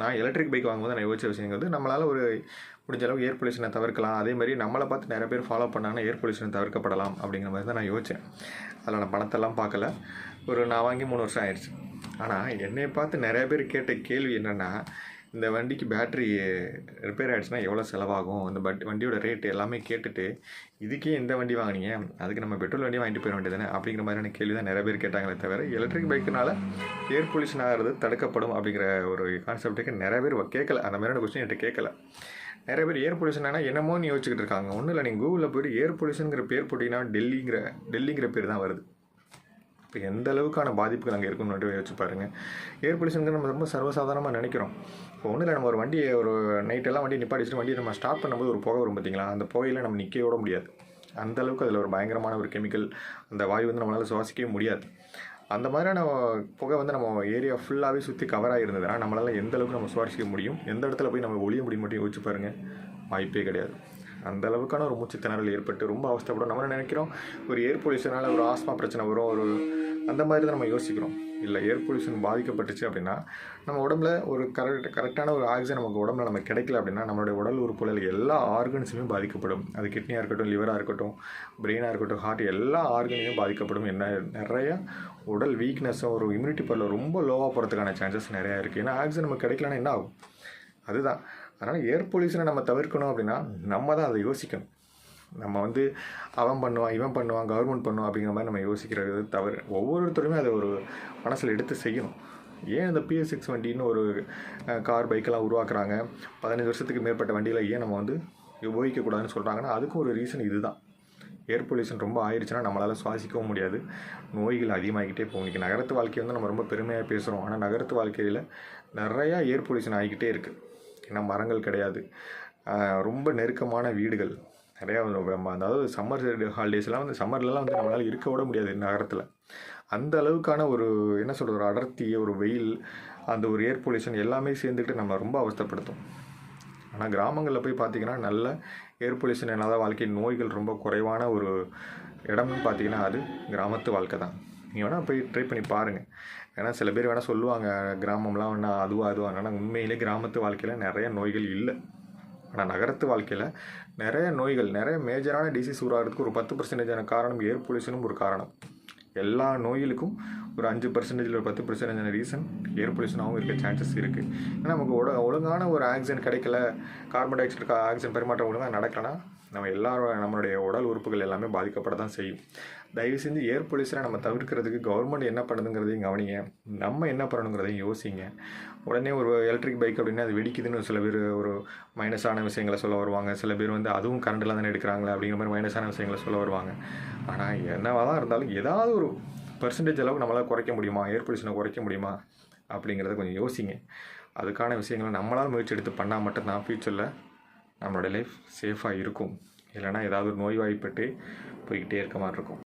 நான் electric bike வாங்கும்போது நான் யோசிச்ச விஷயங்கள் நம்மளால் ஒரு முடிஞ்ச அளவுக்கு ஏர் பொல்யூஷனை தவிர்க்கலாம். அதே மாதிரி நம்மளை பார்த்து நிறைய பேர் ஃபாலோ பண்ணாங்கன்னா ஏர் பொல்யூஷன் தவிர்க்கப்படலாம் அப்படிங்கிற மாதிரி தான் நான் யோசித்தேன் அதில் நான் பணத்தெல்லாம் பார்க்கல. ஒரு நான் வாங்கி மூணு வருஷம் ஆயிடுச்சு. ஆனால் என்னை பார்த்து நிறைய பேர் கேட்ட கேள்வி என்னென்னா இந்த வண்டிக்கு பேட்ரி ரிப்பேர் ஆகிடுச்சுன்னா எவ்வளோ செலவாகும்? இந்த பட் வண்டியோட ரேட் எல்லாமே கேட்டுட்டு இதுக்கே இந்த வண்டி வாங்கினீங்க அதுக்கு நம்ம பெட்ரோல் வண்டி வாங்கிட்டு போயிட வேண்டியதானே அப்படிங்கிற மாதிரியான கேள்வி தான் நிறைய பேர் கேட்டாங்களே தவிர எலக்ட்ரிக் பைக்குனால ஏர் பொல்யூஷன் ஆகிறது தடுக்கப்படும் அப்படிங்கிற ஒரு கான்செப்ட்டுக்கு நிறைய பேர் கேட்கல. அந்த மாதிரியான கொஸ்டின் என்கிட்ட கேட்கல. நிறைய பேர் ஏர் பொல்யூஷன் ஆனால் என்னமோன்னு யோசிச்சுக்கிட்டு இருக்காங்க. ஒன்றும் இல்லை நீங்கள் கூகுளில் போய்ட்டு ஏர் பொல்யூஷனுங்கிற பேர் போட்டிங்கன்னா டெல்லிங்கிற டெல்லிங்கிற பேர் தான் வருது. இப்போ எந்த அளவுக்கான பாதிப்புகள் அங்கே இருக்குன்னு மட்டும் பாருங்கள் ஏர் பொல்யூஷனுக்கு நம்ம ரொம்ப சர்வசாதாரணமாக நினைக்கிறோம். இப்போ ஒன்றும் இல்லை நம்ம ஒரு வண்டியை ஒரு நைட்டெல்லாம் வண்டி நிப்பாடிச்சுட்டு வண்டியை நம்ம ஸ்டார்ட் பண்ணும்போது ஒரு புகை வரும் பார்த்தீங்களா அந்த புகையில் நம்ம நிற்க விட முடியாது. அந்த அளவுக்கு அதில் ஒரு பயங்கரமான ஒரு கெமிக்கல் அந்த வாயு வந்து நம்மளால் சுவாசிக்கவே முடியாது. அந்த மாதிரியான புகை வந்து நம்ம ஏரியா ஃபுல்லாகவே சுற்றி கவர் ஆகிருந்ததுன்னா நம்மளால் எந்த அளவுக்கு நம்ம சுவாசிக்க முடியும்? எந்த இடத்துல போய் நம்ம ஒளிய முடியும் மட்டும் யோசிச்சு பாருங்கள் வாய்ப்பே கிடையாது. அந்த அளவுக்கான ஒரு மூச்சு திணறல் ஏற்பட்டு ரொம்ப அவஸ்தைப்படும். நம்ம நினைக்கிறோம்? ஒரு ஏர் பொல்யூஷனால் ஒரு ஆஸ்மா பிரச்சனை வரும் ஒரு அந்த மாதிரி தான் நம்ம யோசிக்கிறோம். இல்லை ஏர் பொல்யூஷன் பாதிக்கப்பட்டுச்சு அப்படின்னா நம்ம உடம்புல ஒரு கரெக்ட் கரெக்டான ஒரு ஆக்சிஜன் நமக்கு உடம்புல நம்ம கிடைக்கல அப்படின்னா நம்மளுடைய உடல் உறுப்புகள் எல்லா ஆர்கன்ஸுமே பாதிக்கப்படும். அது கிட்னியாக இருக்கட்டும் லிவராக இருக்கட்டும் பிரெயினாக இருக்கட்டும் ஹார்ட் எல்லா ஆர்கனையும் பாதிக்கப்படும். என்ன நிறைய உடல் வீக்னஸும் ஒரு இம்யூனிட்டி பவரில் ரொம்ப லோவாக போகிறதுக்கான சான்சஸ் நிறையா இருக்குது ஏன்னா ஆக்சிஜன் நமக்கு கிடைக்கலன்னா என்ன ஆகும்? அதுதான். அதனால் ஏர் பொல்யூஷனை நம்ம தவிர்க்கணும் அப்படின்னா நம்ம தான் அதை யோசிக்கணும். நம்ம வந்து அவன் பண்ணுவான் இவன் பண்ணுவான் கவர்மெண்ட் பண்ணுவான் அப்படிங்கிற மாதிரி நம்ம யோசிக்கிறது தவறு. ஒவ்வொருத்தருமே அதை ஒரு மனசில் எடுத்து செய்யணும். ஏன் இந்த பிஎஸ் சிக்ஸ் வண்டின்னு ஒரு கார் பைக்கெல்லாம் உருவாக்குறாங்க? பதினஞ்சு வருஷத்துக்கு மேற்பட்ட வண்டியில் ஏன் நம்ம வந்து உபயோகிக்கக்கூடாதுன்னு சொல்கிறாங்கன்னா அதுக்கும் ஒரு ரீசன் இதுதான். ஏர் பொல்யூஷன் ரொம்ப ஆயிடுச்சுன்னா நம்மளால் சுவாசிக்கவும் முடியாது. நோய்கள் அதிகமாகிக்கிட்டே போகும். இன்றைக்கி நகரத்து வாழ்க்கையை வந்து நம்ம ரொம்ப பெருமையாக பேசுகிறோம் ஆனால் நகரத்து வாழ்க்கையில் நிறையா ஏர் பொல்யூஷன் ஆகிக்கிட்டே இருக்குது ஏன்னா மரங்கள் கிடையாது. ரொம்ப நெருக்கமான வீடுகள். நிறையா வந்து அதாவது சம்மர் ஹாலிடேஸ்லாம் வந்து சம்மர்லலாம் வந்து நம்மளால் இருக்க விட முடியாது நகரத்தில். அந்த அளவுக்கான ஒரு என்ன சொல்கிறது ஒரு அடர்த்தி ஒரு வெயில் அந்த ஒரு ஏர் பொல்யூஷன் எல்லாமே சேர்ந்துக்கிட்டு நம்ம ரொம்ப அவஸ்தைப்படுத்தும். ஆனால் கிராமங்களில் போய் பார்த்தீங்கன்னா நல்ல ஏர் பொல்யூஷன் இல்லாத வாழ்க்கை நோய்கள் ரொம்ப குறைவான ஒரு இடம்னு பார்த்தீங்கன்னா அது கிராமத்து வாழ்க்கை தான். நீங்கள் வேணால் போய் ட்ரை பண்ணி பாருங்கள் ஏன்னா சில பேர் வேணால் சொல்லுவாங்க கிராமம்லாம் வேணா அதுவா அதுவா. ஆனால் உண்மையிலே கிராமத்து வாழ்க்கையில் நிறைய நோய்கள் இல்லை. ஆனால் நகரத்து வாழ்க்கையில் நிறைய நோய்கள் நிறைய மேஜரான டிசீஸ் உருவாகிறதுக்கு ஒரு பத்து பர்சன்டேஜான காரணம் ஏர் பொல்யூஷனும் ஒரு காரணம். எல்லா நோய்களுக்கும் ஒரு அஞ்சு பர்சன்டேஜில் ஒரு பத்து பர்சன்டேஜான ரீசன் ஏர் பொல்யூஷனாகவும் இருக்க சான்சஸ் இருக்குது ஏன்னா நமக்கு ஒழுங்கான ஒரு ஆக்சிஜன் கிடைக்கல கார்பன் டை ஆக்சைடு ஆக்சிஜன் பரிமாற்றம் ஒழுங்காக நடக்கலைன்னா நம்ம எல்லாரும் நம்மளுடைய உடல் உறுப்புகள் எல்லாமே பாதிக்கப்பட தான் செய்யும். தயவு செஞ்சு ஏர் பொல்யூஷனை நம்ம தவிர்க்கிறதுக்கு கவர்மெண்ட் என்ன பண்ணுதுங்கிறதையும் கவனிங்க. நம்ம என்ன பண்ணணுங்கிறதையும் யோசிங்க. உடனே ஒரு எலக்ட்ரிக் பைக் அப்படின்னா அது வெடிக்குதுன்னு சில பேர் ஒரு மைனஸான விஷயங்களை சொல்ல வருவாங்க. சில பேர் வந்து அதுவும் கரண்டில் தானே எடுக்கிறாங்களே அப்படிங்கிற மாதிரி மைனஸான விஷயங்களை சொல்ல வருவாங்க. ஆனால் என்னவாக தான் இருந்தாலும் ஏதாவது ஒரு பர்சன்டேஜ் அளவுக்கு நம்மளால் குறைக்க முடியுமா? ஏர் பொல்யூஷனை குறைக்க முடியுமா? அப்படிங்கிறத கொஞ்சம் யோசிங்க. அதுக்கான விஷயங்களை நம்மளால் முயற்சி எடுத்து பண்ணால் மட்டும்தான் ஃப்யூச்சரில் நம்மளோட லைஃப் சேஃபாக இருக்கும். இல்லைன்னா ஏதாவது ஒரு நோய்வாய்ப்பட்டு போய்கிட்டே இருக்க மாதிரி இருக்கும்.